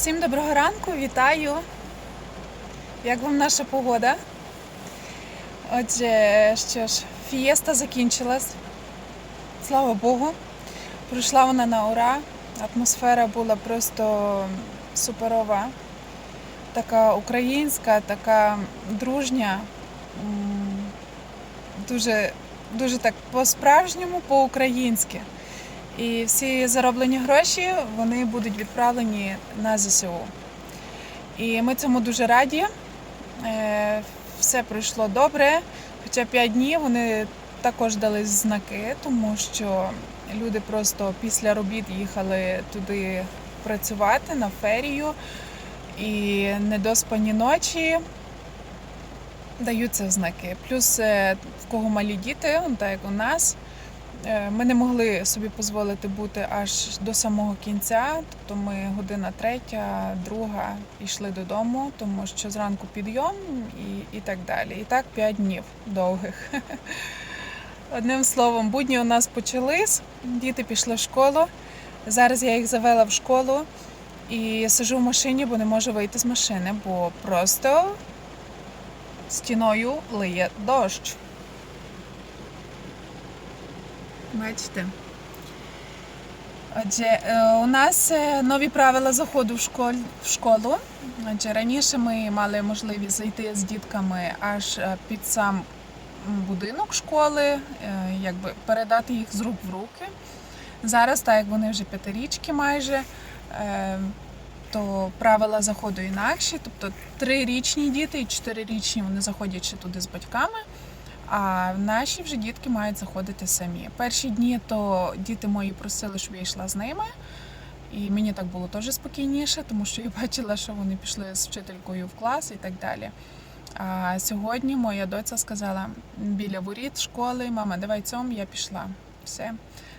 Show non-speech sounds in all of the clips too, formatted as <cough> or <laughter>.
Всім доброго ранку, вітаю! Як вам наша погода? Отже, що ж, фієста закінчилась. Слава Богу. Пройшла вона на ура. Атмосфера була просто суперова. Така українська, така дружня. Дуже, дуже так по-справжньому, по-українськи. І всі зароблені гроші вони будуть відправлені на ЗСУ. І ми цьому дуже раді. Е, Все пройшло добре. Хоча 5 днів вони також дали знаки, тому що люди просто після робіт їхали туди працювати на ферію. І недоспані ночі даються знаки. Плюс е, в кого малі діти, так як у нас. Е, Ми не могли собі дозволити бути аж до самого кінця. Тобто ми година третя, друга йшли додому, тому що зранку підйом і, і так далі. І так п'ять днів довгих. <laughs> Одним словом, будні у нас почались, діти пішли в школу. Зараз я їх завела в школу і сижу в машині, бо не можу вийти з машини, бо просто стіною лиє дощ. Бачите? Отже, е, у нас е, нові правила заходу в школу. Отже, раніше ми мали можливість зайти з дітками аж е, під сам будинок школи, якби передати їх з рук в руки. Зараз, так як вони вже п'ятирічки майже, то правила заходу інакші. Тобто трирічні діти і чотирирічні вони заходять ще туди з батьками. А наші вже дітки мають заходити самі. Перші дні то діти мої просили, щоб я йшла з ними. І мені так було теж спокійніше, тому що я <laughs> бачила, що вони пішли з вчителькою в клас і так далі. А сьогодні моя доця сказала біля воріт школи: мама, давай цьому, я пішла. Все.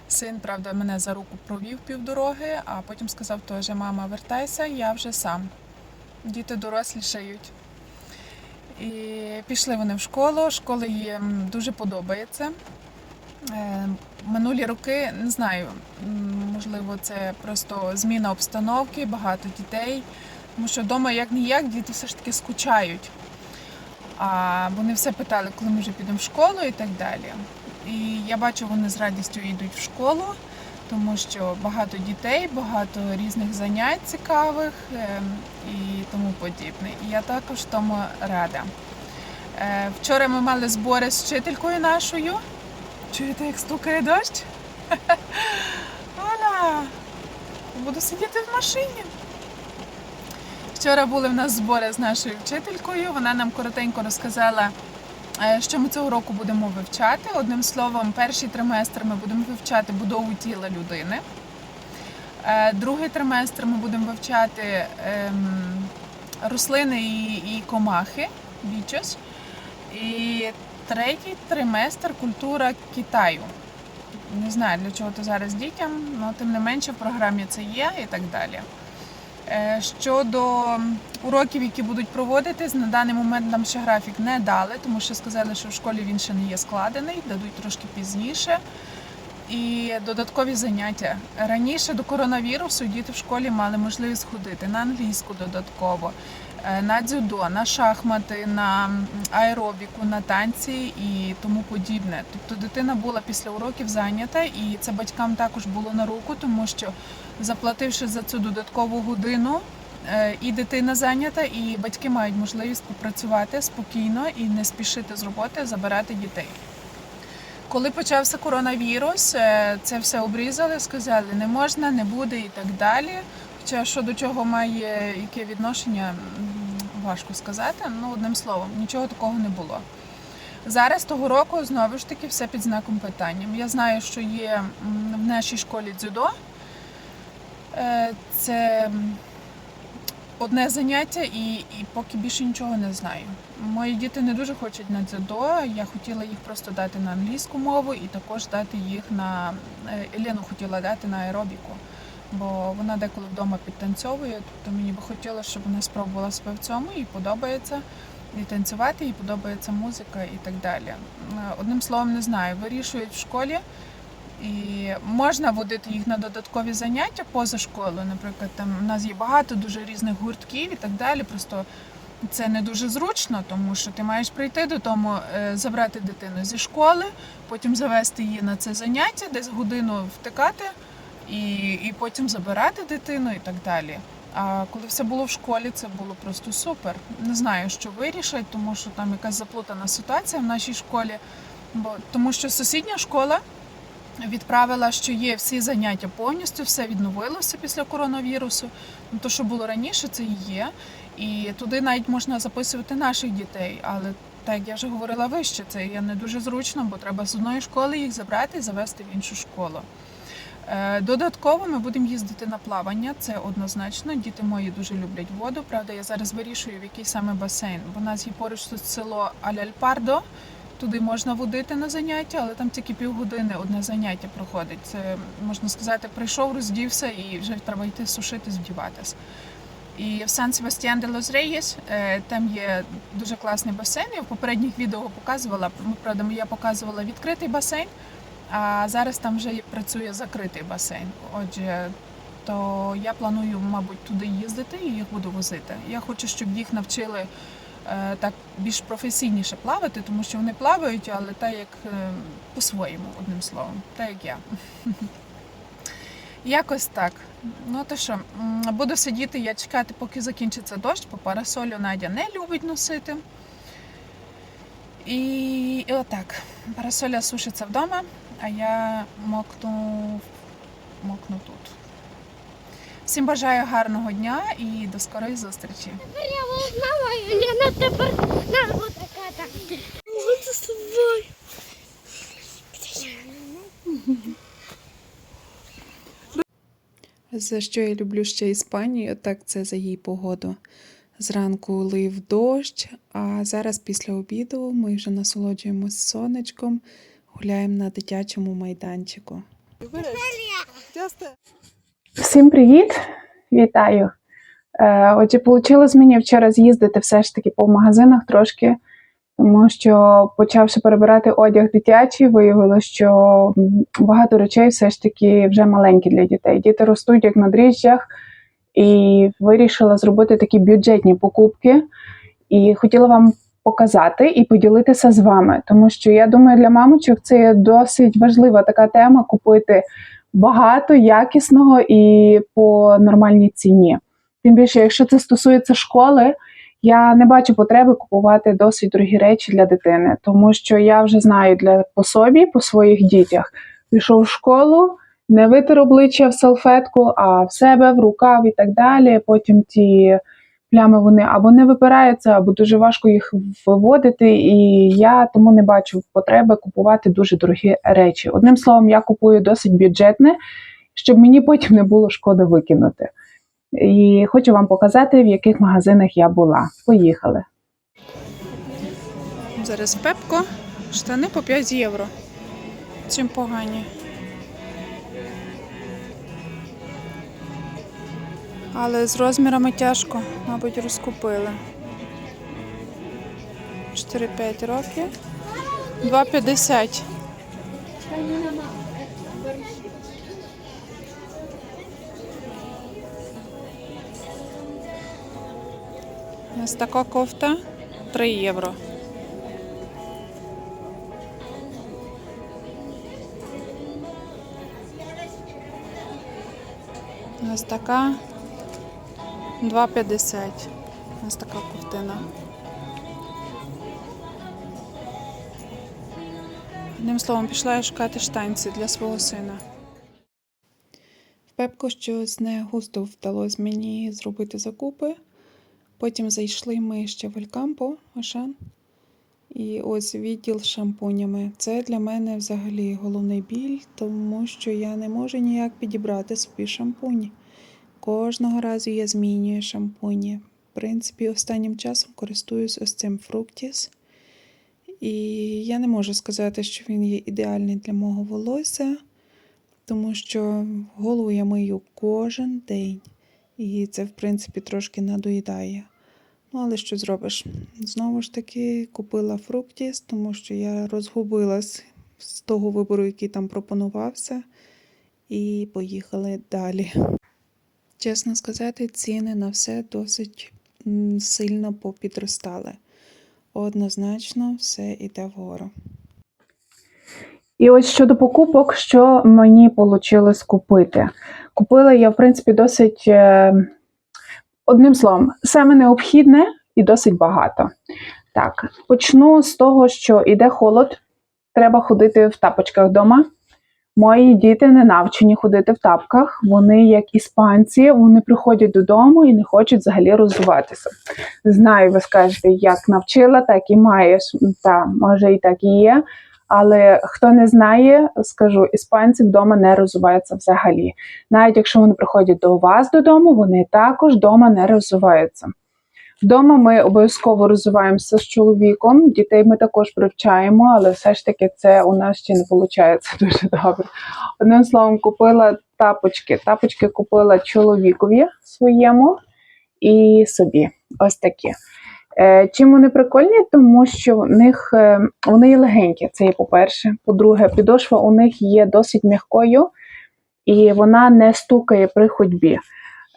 Син, правда, мене за руку провів півдороги, а потім сказав теж, мама, вертайся, я вже сам. Діти дорослішають. І пішли вони в школу. Школа їм дуже подобається. Е, Минулі роки не знаю, можливо, це просто зміна обстановки, багато дітей. Тому що вдома як ніяк діти все ж таки скучають. А вони все питали, коли ми вже підемо в школу і так далі. І я бачу, вони з радістю йдуть в школу, тому що багато дітей, багато різних занять цікавих е, і тому подібне. І я також тому рада. Е, Вчора ми мали збори з вчителькою нашою. Чуєте, як стукає дощ? <laughs> Оля! Буду сидіти в машині. Вчора були в нас збори з нашою вчителькою. Вона нам коротенько розказала, що ми цього року будемо вивчати. Одним словом, перший триместр ми будемо вивчати будову тіла людини. Е, Другий триместр ми будемо вивчати ем, рослини і, комахи, бічос. І третій триместр культура Китаю. Не знаю, для чого то зараз дітям, але тим не менше в програмі це є і так далі. Е, Щодо уроків, які будуть проводитись, на даний момент нам ще графік не дали, тому що сказали, що в школі він ще не є складений, дадуть трошки пізніше. І додаткові заняття. Раніше до коронавірусу діти в школі мали можливість ходити на англійську додатково, е, на дзюдо, на шахмати, на аеробіку, на танці і тому подібне. Тобто дитина була після уроків зайнята, і це батькам також було на руку, тому що заплативши за цю додаткову годину, е, і дитина зайнята, і батьки мають можливість попрацювати спокійно і не спішити з роботи, забирати дітей. Коли почався коронавірус, е, це все обрізали, сказали, не можна, не буде і так далі. Хоча що до чого має яке відношення, важко сказати. Ну, одним словом, нічого такого не було. Зараз того року знову ж таки все під знаком питання. Я знаю, що є в нашій школі дзюдо. Е, Це одне заняття, і, і поки більше нічого не знаю. Мої діти не дуже хочуть на дзюдо. Я хотіла їх просто дати на англійську мову і також дати їх на е, Елену хотіла дати на аеробіку, бо вона деколи вдома підтанцьовує. Тобто мені би хотілося, щоб вона спробувала себе в цьому і подобається. І танцювати, і подобається музика і так далі. Е, Одним словом, не знаю, вирішують в школі, І можна водити їх на додаткові заняття поза школою. Наприклад, там у нас є багато дуже різних гуртків і так далі. Просто це не дуже зручно, тому що ти маєш прийти додому, е, забрати дитину зі школи, потім завести її на це заняття, десь годину втикати і, і потім забирати дитину і так далі. А коли все було в школі, це було просто супер. Не знаю, що вирішать, тому що там якась заплутана ситуація в нашій школі. Бо тому що сусідня школа відправила, що є всі заняття повністю, все відновилося після коронавірусу. Ну, то, що було раніше, це і є. І туди навіть можна записувати наших дітей. Але так як я вже говорила вище, це є не дуже зручно, бо треба з одної школи їх забрати і завести в іншу школу. Е, Додатково ми будемо їздити на плавання, це однозначно. Діти мої дуже люблять воду. Правда, я зараз вирішую, в який саме басейн. Бо у нас є поруч тут село Аляльпардо. Туди можна водити на заняття, але там тільки півгодини одне заняття проходить. Це можна сказати, прийшов, роздівся і вже треба йти сушитись, вдіватись. І в Сан Себастьян де Лос Рейєс е, там є дуже класний басейн. Я в попередніх відео показувала. Правда, я показувала відкритий басейн, а зараз там вже працює закритий басейн. Отже, то я планую, мабуть, туди їздити і їх буду возити. Я хочу, щоб їх навчили так більш професійніше плавати, тому що вони плавають, але так як е, по-своєму, одним словом, так як я. <laughs> Якось так. Ну то що, буду сидіти, я чекати, поки закінчиться дощ, бо парасолю Надя не любить носити. І, і отак. Парасоля сушиться вдома, а я мокну, мокну тут. Всім бажаю гарного дня і до скорої зустрічі. Я узнала, Лена тепер на вот така там. Вот з тобою. За що я люблю ще Іспанію, так це за її погоду. Зранку лив дощ, а зараз після обіду ми вже насолоджуємось сонечком, гуляємо на дитячому майданчику. Всім привіт! Вітаю! Е, Отже, вийшло мені вчора з'їздити все ж таки по магазинах трошки, тому що, почавши перебирати одяг дитячий, виявилося, що багато речей все ж таки вже маленькі для дітей. Діти ростуть як на дріжджах, і вирішила зробити такі бюджетні покупки. І хотіла вам показати і поділитися з вами, тому що я думаю, для мамочок це досить важлива така тема купити багато, якісного і по нормальній ціні. Тим більше, якщо це стосується школи, я не бачу потреби купувати досить дорогі речі для дитини, тому що я вже знаю для по собі, по своїх дітях. Пішов в школу, не витер обличчя в салфетку, а в себе, в рукав і так далі. Потім ті плями вони або не випираються, або дуже важко їх виводити. І я тому не бачу потреби купувати дуже дорогі речі. Одним словом, я купую досить бюджетне, щоб мені потім не було шкода викинути. І хочу вам показати, в яких магазинах я була. Поїхали. Зараз пепко, штани по 5 євро. Чим погані. Але з розмірами тяжко, мабуть, розкупили. 4-5 років. 2,50. Ось така кофта 3 євро. Ось така 2,50. Ось така ковтина. Одним словом, пішла я шукати штанці для свого сина. В Пепко щось не густо вдалося мені зробити закупи. Потім зайшли ми ще в Елькампо, Ашан. І ось відділ з шампунями. Це для мене взагалі головний біль, тому що я не можу ніяк підібрати собі шампуні. Кожного разу я змінюю шампуні. В принципі, останнім часом користуюсь ось цим Fructis. І я не можу сказати, що він є ідеальний для мого волосся, тому що голову я мию кожен день. І це, в принципі, трошки надоїдає. Ну, але що зробиш? Знову ж таки, купила Fructis, тому що я розгубилась з того вибору, який там пропонувався, і поїхали далі. Чесно сказати, ціни на все досить сильно попідростали. Однозначно, все йде вгору. І ось щодо покупок, що мені вийшло купити. Купила я, в принципі, досить е, одним словом, саме необхідне і досить багато. Так, почну з того, що іде холод, треба ходити в тапочках вдома. Мої діти не навчені ходити в тапках. Вони, як іспанці, вони приходять додому і не хочуть взагалі роздуватися. Знаю, ви скажете, як навчила, так і маєш. Та, може, і так і є. Але хто не знає, скажу, іспанці вдома не розвиваються взагалі. Навіть якщо вони приходять до вас додому, вони також вдома не розвиваються. Вдома ми обов'язково розвиваємося з чоловіком. Дітей ми також привчаємо, але все ж таки це у нас ще не виходить <laughs> дуже добре. Одним словом, купила тапочки. Тапочки купила чоловікові своєму і собі. Ось такі. Е, Чим вони прикольні? Тому що в них е, вони є легенькі. Це є по-перше. По-друге, підошва у них є досить м'якою і вона не стукає при ходьбі.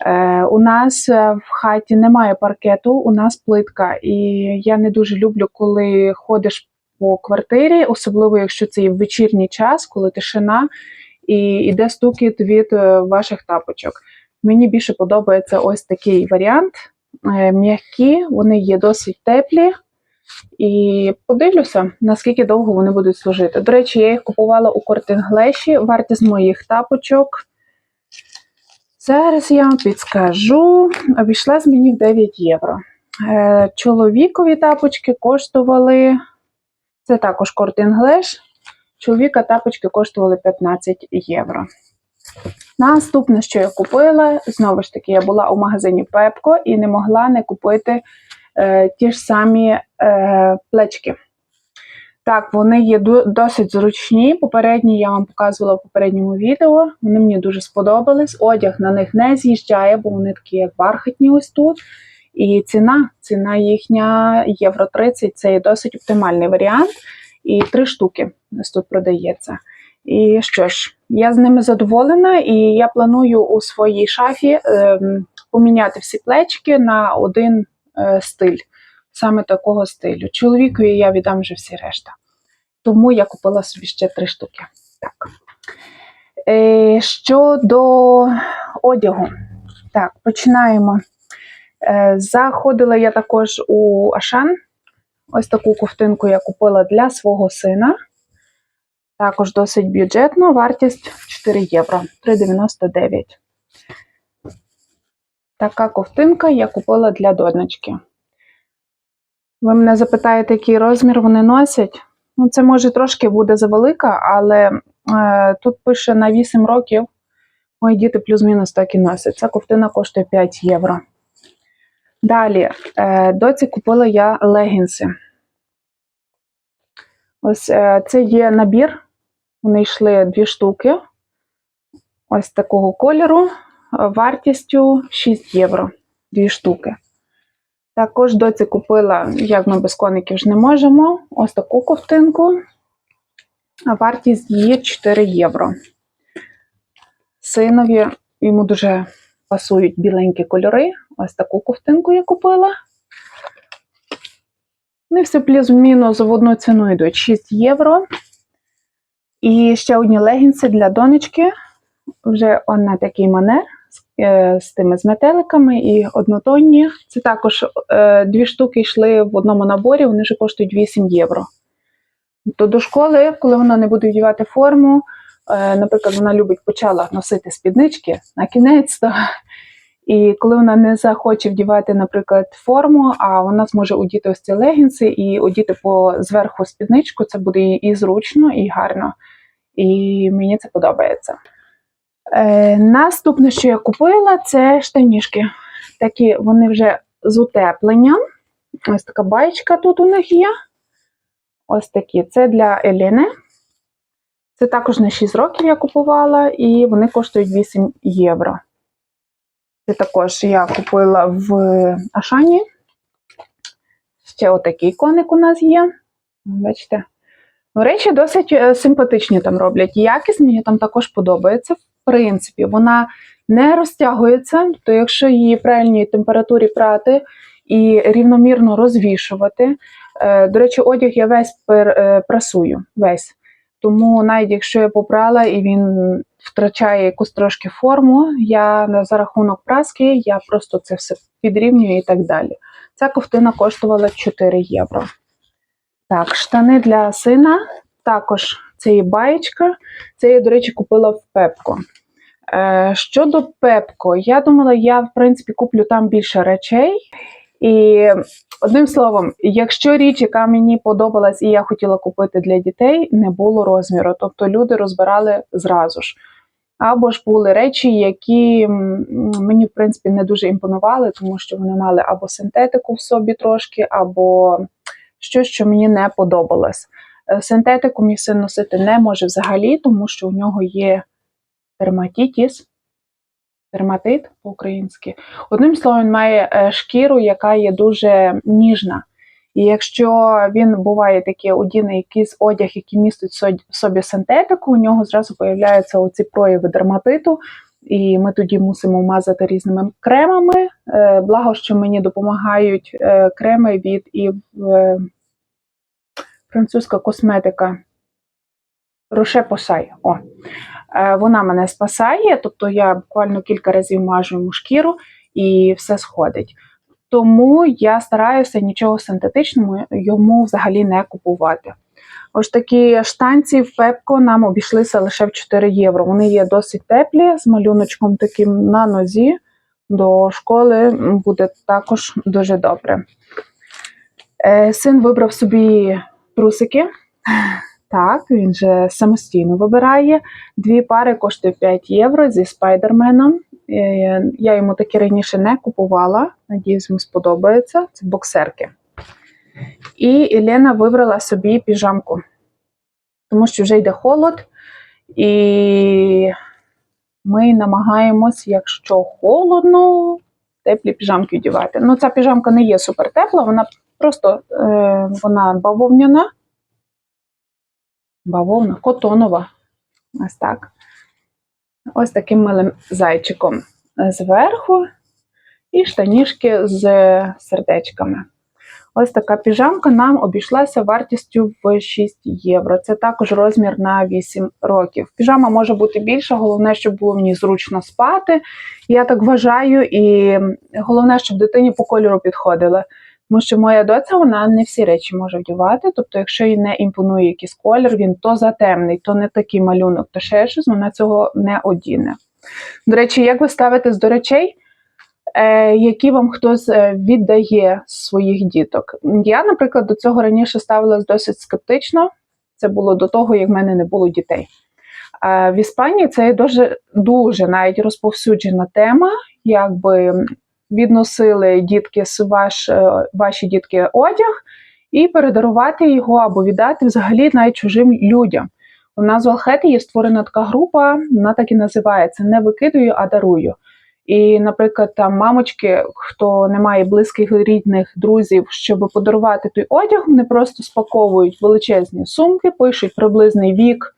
Е, у нас е, в хаті немає паркету, у нас плитка, і я не дуже люблю, коли ходиш по квартирі, особливо якщо це є в вечірній час, коли тишина, і йде стукіт від е, ваших тапочок. Мені більше подобається ось такий варіант. М'які, вони є досить теплі. І подивлюся, наскільки довго вони будуть служити. До речі, я їх купувала у Кортинглеші. Вартість моїх тапочок. Зараз я вам підскажу. Обійшлась мені в 9 євро. Е, чоловікові тапочки коштували. Це також Кортинглеш. Чоловіка тапочки коштували 15 євро. Наступне, що я купила, знову ж таки, я була у магазині Пепко і не могла не купити е, ті ж самі е, плечки. Так, вони є досить зручні. Попередні я вам показувала в попередньому відео. Вони мені дуже сподобались. Одяг на них не з'їжджає, бо вони такі, як бархатні ось тут. І ціна, ціна їхня євро 30 це є досить оптимальний варіант. І три штуки ось тут продається. І що ж, я з ними задоволена, і я планую у своїй шафі ем, поміняти всі плечки на один е, стиль, саме такого стилю. Чоловікові я віддам вже всі решта. Тому я купила собі ще три штуки. Так. Е, щодо одягу, так, починаємо. Е, заходила я також у Ашан. Ось таку ковтинку я купила для свого сина. Також досить бюджетно, вартість 4 євро, 3,99. Така ковтинка я купила для донечки. Ви мене запитаєте, який розмір вони носять? Ну, це може трошки буде завелика, але е, тут пише на 8 років. Мої діти плюс-мінус так і носять. Ця ковтина коштує 5 євро. Далі, е, доці купила я легінси. Ось е, це є набір. Вони йшли дві штуки. Ось такого кольору. Вартістю 6 євро. Дві штуки. Також доці купила, як ми без коників ж не можемо, ось таку ковтинку. А вартість її 4 євро. Синові йому дуже пасують біленькі кольори. Ось таку ковтинку я купила. Вони все плюс-мінус в одну ціну йдуть 6 євро. І ще одні легінси для донечки. Вже он на такий манер з, е, тими з метеликами і однотонні. Це також е, дві штуки йшли в одному наборі, вони вже коштують 8 євро. То до школи, коли вона не буде вдівати форму, е, наприклад, вона любить почала носити спіднички на кінець. То, <laughs> і коли вона не захоче вдівати, наприклад, форму, а вона зможе одіти ось ці легінси і одіти по зверху спідничку, це буде і зручно, і гарно. І мені це подобається. Е, наступне, що я купила, це штанішки. Такі вони вже з утепленням. Ось така баєчка тут у них є. Ось такі. Це для Еліни. Це також на 6 років я купувала, і вони коштують 8 євро. Це також я купила в Ашані. Ще отакий коник у нас є. Бачите, Ну, речі досить е, симпатичні там роблять. Якість мені там також подобається. Принципі, вона не розтягується, то якщо її правильній температурі прати і рівномірно розвішувати. Е, До речі, одяг я весь е, прасую. Весь. Тому навіть якщо я попрала і він втрачає якусь трошки форму, я за рахунок праски я просто це все підрівнюю і так далі. Ця ковтина коштувала 4 євро. Так, штани для сина. Також це є баєчка. Це я, до речі, купила в Пепко. Е, щодо Пепко, я думала, я в принципі куплю там більше речей. І одним словом, якщо річ, яка мені подобалась і я хотіла купити для дітей, не було розміру. Тобто люди розбирали зразу ж. Або ж були речі, які мені, в принципі, не дуже імпонували, тому що вони мали або синтетику в собі трошки, або щось, що мені не подобалось. Е, Синтетику мій носити не може взагалі, тому що у нього є дерматітіс, дерматит по-українськи. Одним словом, він має е, шкіру, яка є дуже ніжна. І якщо він буває таке одіне якийсь одяг, який містить в собі синтетику, у нього зразу появляються оці прояви дерматиту, і ми тоді мусимо мазати різними кремами. Е, Благо, що мені допомагають креми від французька косметика Роше Посай. О. Е, Вона мене спасає, тобто я буквально кілька разів мажу йому шкіру і все сходить. Тому я стараюся нічого синтетичного йому взагалі не купувати. Ось такі штанці в Пепко нам обійшлися лише в 4 євро. Вони є досить теплі, з малюночком таким на нозі. До школи буде також дуже добре. Е, Син вибрав собі трусики. Так, він же самостійно вибирає. Дві пари коштують 5 євро зі спайдерменом. Е, Я йому такі раніше не купувала. Надіюсь, йому сподобається. Це боксерки. І Єлена вибрала собі піжамку, тому що вже йде холод, і ми намагаємось, якщо холодно, теплі піжамки одягати. Ну, ця піжамка не є супер тепла, вона просто е, вона бавовняна. Бавовна, котонова. Ось так. Ось таким милим зайчиком зверху, і штанішки з сердечками. Ось така піжамка нам обійшлася вартістю в 6 євро. Це також розмір на 8 років. Піжама може бути більша, головне, щоб було мені зручно спати. Я так вважаю, і головне, щоб дитині по кольору підходила. Тому що моя доця вона не всі речі може вдівати. Тобто, якщо їй не імпонує якийсь колір, він то затемний, то не такий малюнок, то ще щось, вона цього не одіне. До речі, як ви ставитесь до речей, е, які вам хтось е, віддає своїх діток? Я, наприклад, до цього раніше ставилась досить скептично. Це було до того, як в мене не було дітей. Е, В Іспанії це дуже, дуже навіть розповсюджена тема, якби відносили дітки ваш, е, ваші дітки одяг і передарувати його або віддати взагалі навіть чужим людям. У нас в Алхеті є створена така група, вона так і називається Не викидую, а дарую. І, наприклад, там мамочки, хто не має близьких рідних друзів, щоб подарувати той одяг, вони просто спаковують величезні сумки, пишуть приблизний вік,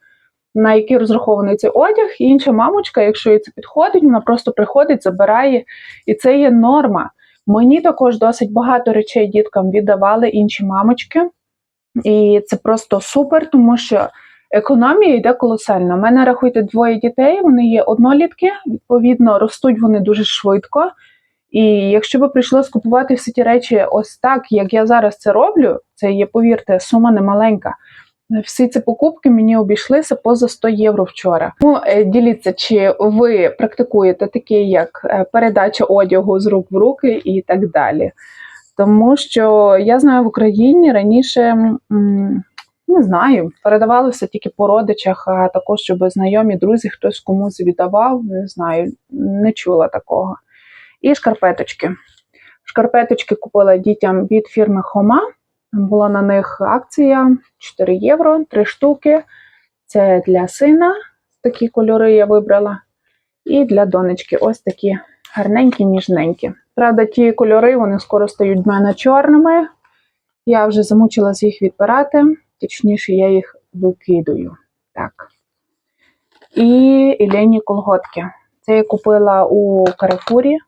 на який розрахований цей одяг. І інша мамочка, якщо їй це підходить, вона просто приходить, забирає, і це є норма. Мені також досить багато речей діткам віддавали інші мамочки, і це просто супер, тому що економія йде колосальна. У мене рахуйте двоє дітей, вони є однолітки, відповідно, ростуть вони дуже швидко. І якщо би прийшлося купувати всі ті речі ось так, як я зараз це роблю, це є, повірте, сума немаленька. Всі ці покупки мені обійшлися поза 100 євро вчора. Ну, е, діліться, чи ви практикуєте таке, як е, передача одягу з рук в руки і так далі. Тому що я знаю в Україні раніше. не знаю, передавалося тільки по родичах, а також щоб знайомі, друзі, хтось комусь віддавав, не знаю, не чула такого. І шкарпеточки. Шкарпеточки купила дітям від фірми Хома. Була на них акція 4 євро, 3 штуки. Це для сина, такі кольори я вибрала. І для донечки ось такі гарненькі, ніжненькі. Правда, ті кольори вони скоро стають в мене чорними. Я вже замучилась їх відбирати. Точніше, я їх викидаю. Так. І Ілені колготки. Це я купила у Карафурі.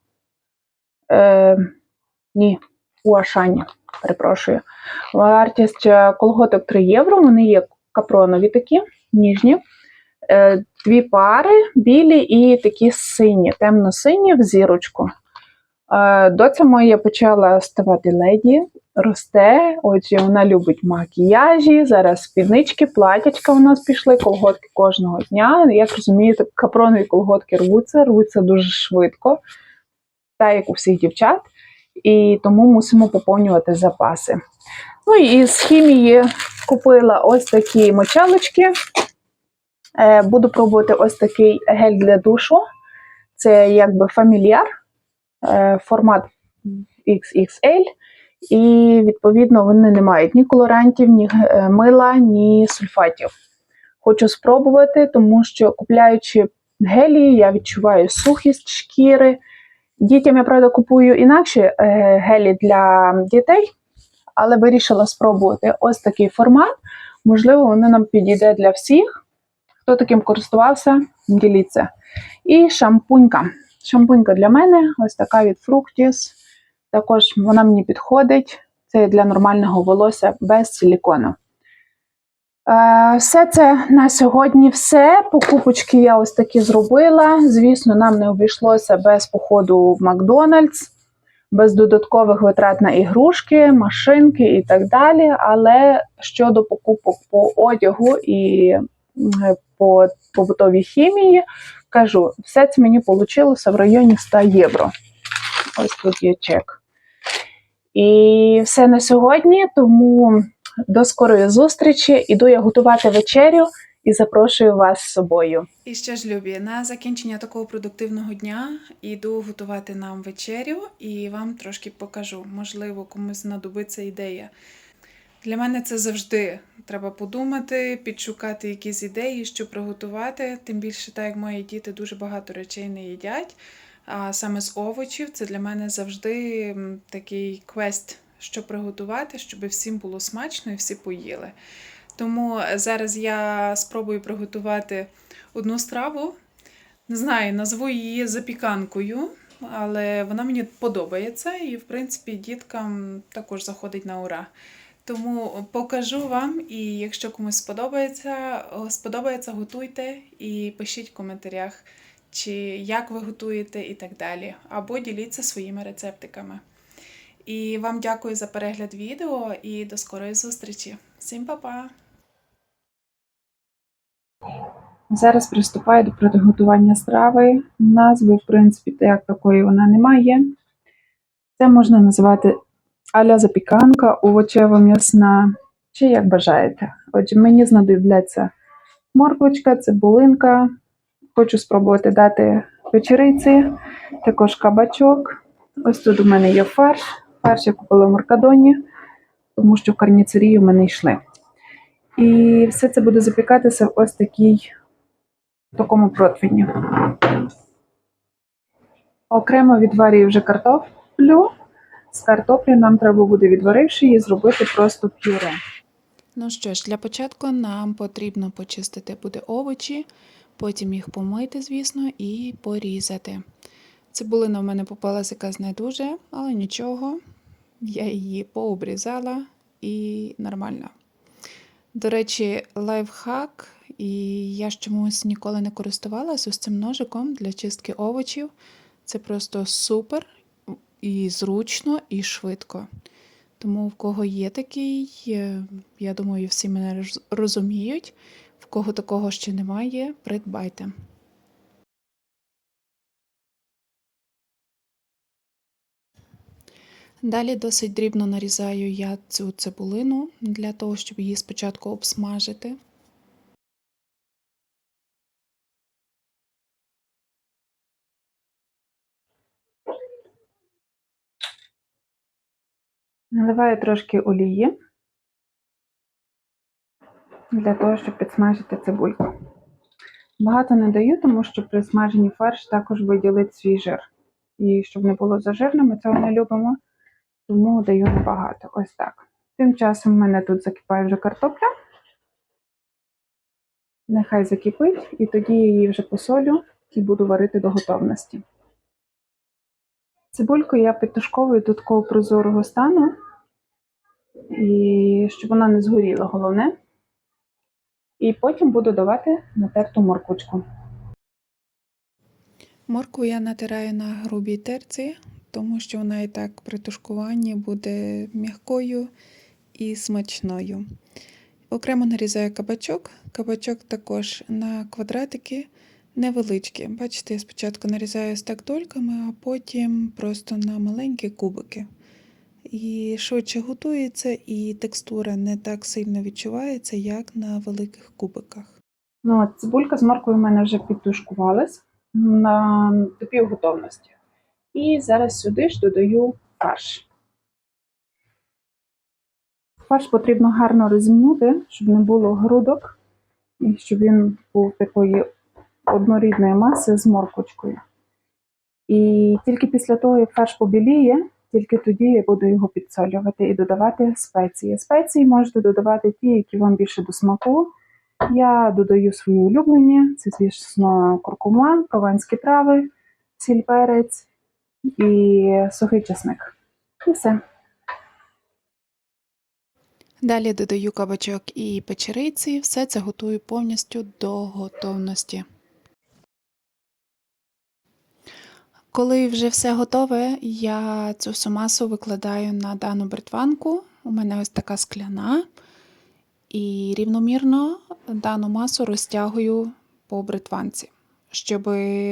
Е, ні, у Ашані, перепрошую. Вартість е, колготок 3 євро. Вони є капронові такі, ніжні. Е, Дві пари, білі і такі сині, темно-сині в зірочку. Е, Доця моя почала ставати леді, росте. Отже, вона любить макіяжі. Зараз спіднички, платячка у нас пішли, колготки кожного дня. Як розумієте, капронові колготки рвуться, рвуться дуже швидко, так як у всіх дівчат. І тому мусимо поповнювати запаси. Ну і з хімії купила ось такі мочалочки. Е, Буду пробувати ось такий гель для душу. Це якби фамільяр, е, формат XXL. І відповідно вони не мають ні колорантів, ні е, мила, ні сульфатів. Хочу спробувати, тому що купляючи гелі, я відчуваю сухість шкіри. Дітям я правда купую інакші е, гелі для дітей, але вирішила спробувати ось такий формат. Можливо, вони нам підійде для всіх. Хто таким користувався, діліться. І шампунька. Шампунька для мене, ось така від Fructis. Також вона мені підходить. Це для нормального волосся без силікону. Е, Все це на сьогодні все. Покупочки я ось такі зробила. Звісно, нам не обійшлося без походу в Макдональдс, без додаткових витрат на ігрушки, машинки і так далі. Але щодо покупок по одягу і по побутовій хімії, кажу, все це мені вийшло в районі 100 євро. Ось тут є чек. І все на сьогодні, тому до скорої зустрічі. Іду я готувати вечерю і запрошую вас з собою. І ще ж, Любі, на закінчення такого продуктивного дня іду готувати нам вечерю і вам трошки покажу. Можливо, комусь знадобиться ідея. Для мене це завжди треба подумати, підшукати якісь ідеї, що приготувати. Тим більше, так як мої діти дуже багато речей не їдять. А саме з овочів це для мене завжди такий квест, що приготувати, щоб всім було смачно і всі поїли. Тому зараз я спробую приготувати одну страву. Не знаю, назву її запіканкою, але вона мені подобається і, в принципі, діткам також заходить на ура. Тому покажу вам, і якщо комусь сподобається, сподобається, готуйте і пишіть в коментарях, чи як ви готуєте і так далі. Або діліться своїми рецептиками. І вам дякую за перегляд відео і до скорої зустрічі. Всім па-па! Зараз приступаю до приготування страви. Назви, в принципі, як такої вона немає. Це можна називати аля запіканка, овочева м'ясна, чи як бажаєте. Отже, мені знадобляться морквочка, цибулинка. Хочу спробувати дати печериці, також кабачок. Ось тут у мене є фарш. Я купила в Маркадоні, тому що в карніцерії у мене йшли. І все це буде запікатися в ось такій в такому противні. Окремо відварюю вже картоплю. З картоплі нам треба буде, відваривши її, зробити просто пюре. Ну що ж, для початку нам потрібно почистити буде овочі, потім їх помити, звісно, і порізати. Цибулина в мене попалася якась не дуже, але нічого. Я її пообрізала і нормально. До речі, лайфхак, і я ж чомусь ніколи не користувалася ось цим ножиком для чистки овочів. Це просто супер і зручно, і швидко. Тому в кого є такий, е, я думаю, всі мене розуміють. В кого такого ще немає, придбайте. Далі досить дрібно нарізаю я цю цибулину для того, щоб її спочатку обсмажити. Наливаю трошки олії для того, щоб підсмажити цибульку. Багато не даю, тому що при смаженні фарш також виділить свій жир. І щоб не було зажирно, ми цього не любимо, тому даю небагато. Ось так. Тим часом в мене тут закипає вже картопля. Нехай закипить, і тоді її вже посолю і буду варити до готовності. Цибульку я підтушковую до такого прозорого стану, і щоб вона не згоріла, головне. І потім буду давати натерту морквочку. Моркву я натираю на грубій терці, тому що вона і так при тушкуванні буде м'якою і смачною. Окремо нарізаю кабачок. Кабачок також на квадратики невеличкі. Бачите, я спочатку нарізаю так дольками, а потім просто на маленькі кубики. І швидше готується, і текстура не так сильно відчувається, як на великих кубиках. Ну, цибулька з морквою в мене вже підтушкувалась на до півготовності. І зараз сюди ж додаю фарш. Фарш потрібно гарно розімнути, щоб не було грудок, і щоб він був такої однорідної маси з морквочкою. І тільки після того, як фарш побіліє, тільки тоді я буду його підсолювати і додавати спеції. Спеції можете додавати ті, які вам більше до смаку. Я додаю свої улюблені: це, звісно, куркума, прованські трави, сіль перець і сухий чесник. І все. Далі додаю кабачок і печериці, все це готую повністю до готовності. Коли вже все готове, я цю всю масу викладаю на дану бритванку. У мене ось така скляна. І рівномірно дану масу розтягую по бритванці, щоб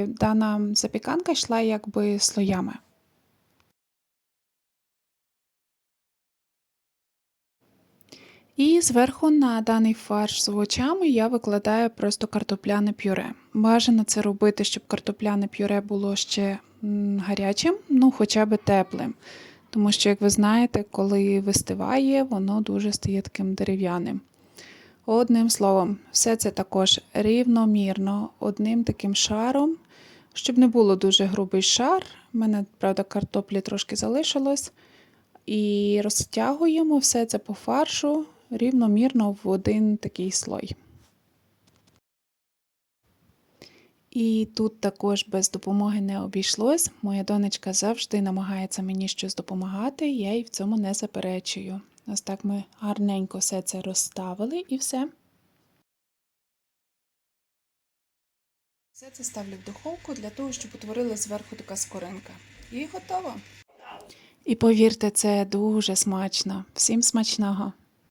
дана запіканка йшла якби слоями. І зверху на даний фарш з овочами я викладаю просто картопляне пюре. Бажано це робити, щоб картопляне пюре було ще гарячим, ну хоча б теплим. Тому що, як ви знаєте, коли вистиває, воно дуже стає таким дерев'яним. Одним словом, все це також рівномірно, одним таким шаром, щоб не було дуже грубий шар. У мене, правда, картоплі трошки залишилось. І розтягуємо все це по фаршу рівномірно в один такий слой. І тут також без допомоги не обійшлось. Моя донечка завжди намагається мені щось допомагати, я їй в цьому не заперечую. Ось так ми гарненько все це розставили і все. Все це ставлю в духовку для того, щоб утворилась зверху така скоринка. І готово. І повірте, це дуже смачно. Всім смачного!